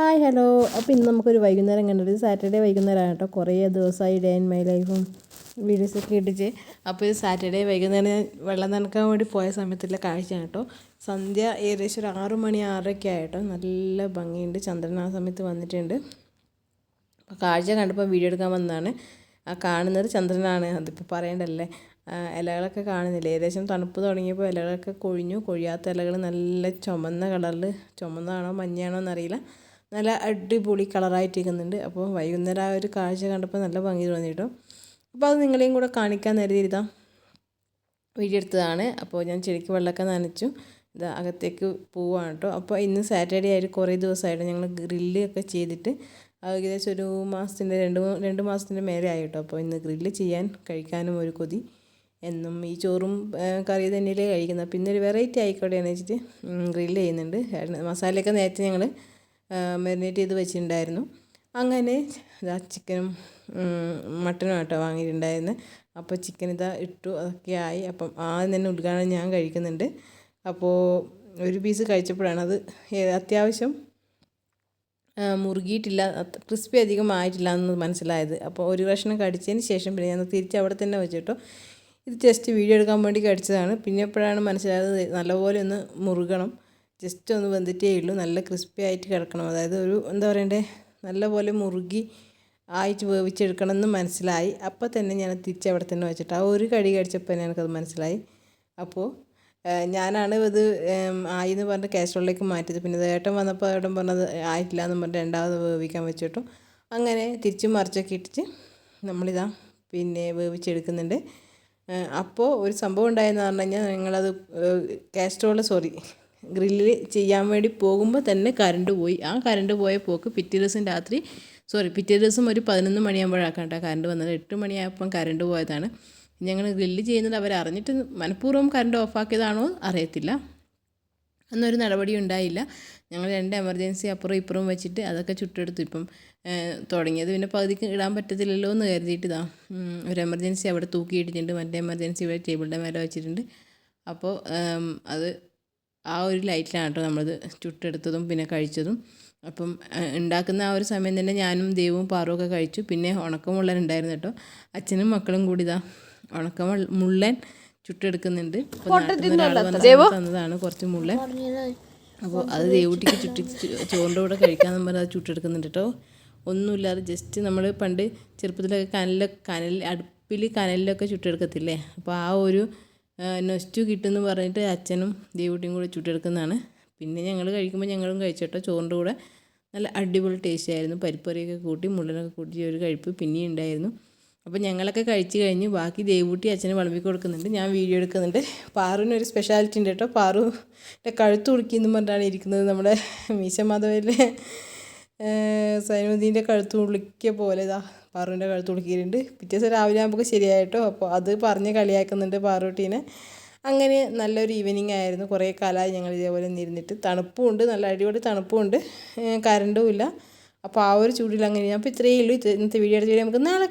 Hi hello അപ്പോൾ ഇന്ന് നമുക്കൊരു വൈകുന്നേരം കണ്ടത് സാറ്റർഡേ വൈകുന്നേരമാണ് കേട്ടോ. കുറേ ദിവസമായി ഡേ ആൻഡ് മൈ ലൈഫും വീഡിയോസൊക്കെ ഇട്ടിച്ച് അപ്പോൾ ഇത് സാറ്റർഡേ വൈകുന്നേരം വെള്ളം നനക്കാൻ വേണ്ടി പോയ സമയത്തുള്ള കാഴ്ചയാണ് കേട്ടോ. സന്ധ്യ ഏകദേശം ഒരു ആറു മണി ആറരയ്ക്ക് ആയിട്ടോ നല്ല ഭംഗിയുണ്ട്. ചന്ദ്രൻ ആ സമയത്ത് വന്നിട്ടുണ്ട്. അപ്പോൾ കാഴ്ച കണ്ടപ്പോൾ വീഡിയോ എടുക്കാൻ വന്നതാണ്. ആ കാണുന്നത് ചന്ദ്രനാണ്. അതിപ്പോൾ പറയണ്ടല്ലേ? ഇലകളൊക്കെ കാണുന്നില്ല? ഏകദേശം തണുപ്പ് തുടങ്ങിയപ്പോൾ ഇലകളൊക്കെ കൊഴിഞ്ഞു. കൊഴിയാത്ത ഇലകൾ നല്ല ചുമന്ന കളറിൽ ചുമന്നതാണോ മഞ്ഞയാണോ എന്നറിയില്ല. നല്ല അടിപൊളി കളറായിട്ടിരിക്കുന്നുണ്ട്. അപ്പോൾ വൈകുന്നേരം ആ ഒരു കാഴ്ച കണ്ടപ്പോൾ നല്ല ഭംഗി തോന്നി കേട്ടോ. അപ്പോൾ അത് നിങ്ങളെയും കൂടെ കാണിക്കാൻ നേരതിരുതാം വീഡിയോ എടുത്തതാണ്. അപ്പോൾ ഞാൻ ചെടിക്ക് വെള്ളമൊക്കെ നനച്ചു. ഇത് അകത്തേക്ക് പോവാണ് കേട്ടോ. അപ്പോൾ ഇന്ന് സാറ്റർഡേ ആയിട്ട് കുറേ ദിവസമായിട്ട് ഞങ്ങൾ ഗ്രില്ല് ഒക്കെ ചെയ്തിട്ട് ഏകദേശം ഒരു മാസത്തിന്റെ രണ്ട് രണ്ട് മാസത്തിന്റെ മേലെ ആയിട്ടോ അപ്പോൾ ഇന്ന് ഗ്രില്ല് ചെയ്യാൻ കഴിക്കാനും ഒരു കൊതി. എന്നും ഈ ചോറും കറി തന്നെയല്ലേ കഴിക്കുന്നത്. പിന്നെ ഒരു വെറൈറ്റി ആയിക്കോട്ടെ എന്ന് വെച്ചിട്ട് ഗ്രില്ല് ചെയ്യുന്നുണ്ട്. മസാലയൊക്കെ നേരത്തെ ഞങ്ങൾ മാരിനേറ്റ് ചെയ്ത് വെച്ചിട്ടുണ്ടായിരുന്നു. അങ്ങനെ ഇതാ ചിക്കനും മട്ടനും ആട്ടോ വാങ്ങിയിട്ടുണ്ടായിരുന്നു. അപ്പോൾ ചിക്കൻ ഇതാ ഇട്ടു അതൊക്കെ ആയി. അപ്പം ആദ്യം തന്നെ ഉദ്ഘാടനം ഞാൻ കഴിക്കുന്നുണ്ട്. അപ്പോൾ ഒരു പീസ് കഴിച്ചപ്പോഴാണ് അത് അത്യാവശ്യം മുറുകിയിട്ടില്ല ക്രിസ്പി അധികം ആയിട്ടില്ല എന്ന് മനസ്സിലായത്. അപ്പോൾ ഒരു കഷ്ണം കടിച്ചതിന് ശേഷം പിന്നെ ഞാൻ തിരിച്ച് അവിടെ തന്നെ വെച്ചിട്ടോ. ഇത് ജസ്റ്റ് വീഡിയോ എടുക്കാൻ വേണ്ടി കടിച്ചതാണ്. പിന്നെ എപ്പോഴാണ് മനസ്സിലായത്? നല്ലപോലെ ഒന്ന് മുറുകണം. ജസ്റ്റ് ഒന്ന് വെന്തിട്ടേ ഉള്ളൂ. നല്ല ക്രിസ്പി ആയിട്ട് കിടക്കണം. അതായത് ഒരു എന്താ പറയണ്ടേ? നല്ലപോലെ മുറുകി ആയിട്ട് വേവിച്ചെടുക്കണം എന്ന് മനസ്സിലായി. അപ്പോൾ തന്നെ ഞാൻ തിരിച്ച് അവിടെ തന്നെ വെച്ചിട്ട് ആ ഒരു കടി കടിച്ചപ്പോൾ തന്നെ എനിക്കത് മനസ്സിലായി. അപ്പോൾ ഞാനാണ് ഇത് ആയി എന്ന് പറഞ്ഞിട്ട് കാസ്ട്രോളിലേക്ക് മാറ്റിയത്. പിന്നെ ഏട്ടൻ വന്നപ്പോൾ ഏട്ടൻ പറഞ്ഞത് ആയിട്ടില്ല എന്ന് പറഞ്ഞിട്ട് രണ്ടാമത് വേവിക്കാൻ വെച്ചിട്ടു. അങ്ങനെ തിരിച്ചും മറിച്ചൊക്കെ ഇട്ടിട്ട് നമ്മളിതാ പിന്നെ വേവിച്ചെടുക്കുന്നുണ്ട്. അപ്പോൾ ഒരു സംഭവം ഉണ്ടായെന്ന് പറഞ്ഞു കഴിഞ്ഞാൽ ഞങ്ങളത് കാസ്ട്രോൾ സോറി ഗ്രില്ല് ചെയ്യാൻ വേണ്ടി പോകുമ്പോൾ തന്നെ കറണ്ട് പോയി. ആ കറണ്ട് പോയ പോക്ക് പിറ്റേ ദിവസം രാത്രി സോറി പിറ്റേ ദിവസം ഒരു പതിനൊന്ന് മണിയാകുമ്പോഴാണ് കേട്ടോ കറണ്ട് വന്നത്. എട്ട് മണിയായപ്പം കറണ്ട് പോയതാണ്. ഞങ്ങൾ ഗ്രില്ല് ചെയ്യുന്നത് അവർ അറിഞ്ഞിട്ട് മനഃപൂർവം കറണ്ട് ഓഫാക്കിയതാണോ അറിയത്തില്ല. അന്നൊരു നടപടി ഉണ്ടായില്ല. ഞങ്ങൾ രണ്ട് എമർജൻസി അപ്പുറം ഇപ്പുറം വെച്ചിട്ട് അതൊക്കെ ചുട്ടെടുത്തു. ഇപ്പം തുടങ്ങിയത് പിന്നെ പകുതിക്ക് ഇടാൻ പറ്റത്തില്ലല്ലോ എന്ന് കരുതിയിട്ട് ഇതാ ഒരു എമർജൻസി അവിടെ തൂക്കി തൂക്കിയിട്ടിട്ടുണ്ട്. മറ്റേ എമർജൻസി ഇവിടെ ടേബിളിന്റെ മേലെ വെച്ചിട്ടുണ്ട്. അപ്പോൾ അത് ആ ഒരു ലൈറ്റിലാണ് കേട്ടോ നമ്മളത് ചുട്ടെടുത്തതും പിന്നെ കഴിച്ചതും. അപ്പം ഉണ്ടാക്കുന്ന ആ ഒരു സമയം തന്നെ ഞാനും ദേവും പാറുമൊക്കെ കഴിച്ചു. പിന്നെ ഉണക്കമുള്ളൻ ഉണ്ടായിരുന്നു കേട്ടോ. അച്ഛനും മക്കളും കൂടി ഇതാ ഉണക്ക മുള്ളൻ ചുട്ടെടുക്കുന്നുണ്ട്. തന്നതാണ് കുറച്ച് മുള്ളൻ. അപ്പോൾ അത് ദേവൂട്ടിക്ക് ചുട്ടി ചോറിന്റെ കൂടെ കഴിക്കാൻ പറഞ്ഞാൽ അത് ചുട്ടെടുക്കുന്നുണ്ട് കേട്ടോ. ഒന്നുമില്ലാതെ ജസ്റ്റ് നമ്മൾ പണ്ട് ചെറുപ്പത്തിലൊക്കെ കനലിൽ കനൽ അടുപ്പിൽ കനലിലൊക്കെ ചുട്ടെടുക്കത്തില്ലേ? അപ്പോൾ ആ ഒരു നൊസ്റ്റു കിട്ടുമെന്ന് പറഞ്ഞിട്ട് അച്ഛനും ദേവുട്ടിയും കൂടെ ചുട്ടെടുക്കുന്നതാണ്. പിന്നെ ഞങ്ങൾ കഴിക്കുമ്പോൾ ഞങ്ങളും കഴിച്ചോട്ടോ. ചോറിന്റെ കൂടെ നല്ല അടിപൊളി ടേസ്റ്റ് ആയിരുന്നു. പരിപ്പറിയൊക്കെ കൂട്ടി മുള്ളനൊക്കെ കൂട്ടി ഒരു കഴിപ്പ് പിന്നെയും ഉണ്ടായിരുന്നു. അപ്പോൾ ഞങ്ങളൊക്കെ കഴിച്ചു കഴിഞ്ഞ് ബാക്കി ദേവൂട്ടി അച്ഛനെ വിളമ്പി കൊടുക്കുന്നുണ്ട്. ഞാൻ വീഡിയോ എടുക്കുന്നുണ്ട്. പാറുവിന് ഒരു സ്പെഷ്യാലിറ്റി ഉണ്ട് കേട്ടോ. പാറുവിന്റെ കഴുത്ത് പറഞ്ഞിട്ടാണ് ഇരിക്കുന്നത് നമ്മുടെ മീശ മാധവയിലെ സൈനുദ്ദീന്റെ കഴുത്ത് ഉളുക്കിയ പോലെ ഇതാ പാറുവിന്റെ കഴുത്ത് ഉളുക്കിയിട്ടുണ്ട് പിറ്റേ ദിവസം രാവിലെ ആകുമ്പോൾ ശരിയായിട്ടോ? അപ്പോൾ അത് പറഞ്ഞ് കളിയാക്കുന്നുണ്ട് പാറുട്ടീനെ. അങ്ങനെ നല്ലൊരു ഈവനിങ് ആയിരുന്നു. കുറേ കാലമായി ഞങ്ങൾ ഇതേപോലെ നിന്നിരുന്നിട്ട് തണുപ്പും ഉണ്ട് നല്ല അടിപൊളി തണുപ്പും ഉണ്ട് കറണ്ടും ഇല്ല. അപ്പോൾ ആ ഒരു ചൂടിൽ അങ്ങനെ അപ്പോൾ ഇത്രയേ ഉള്ളൂ. ഇന്നത്തെ വീഡിയോ എടുത്ത് നമുക്ക് നാളെ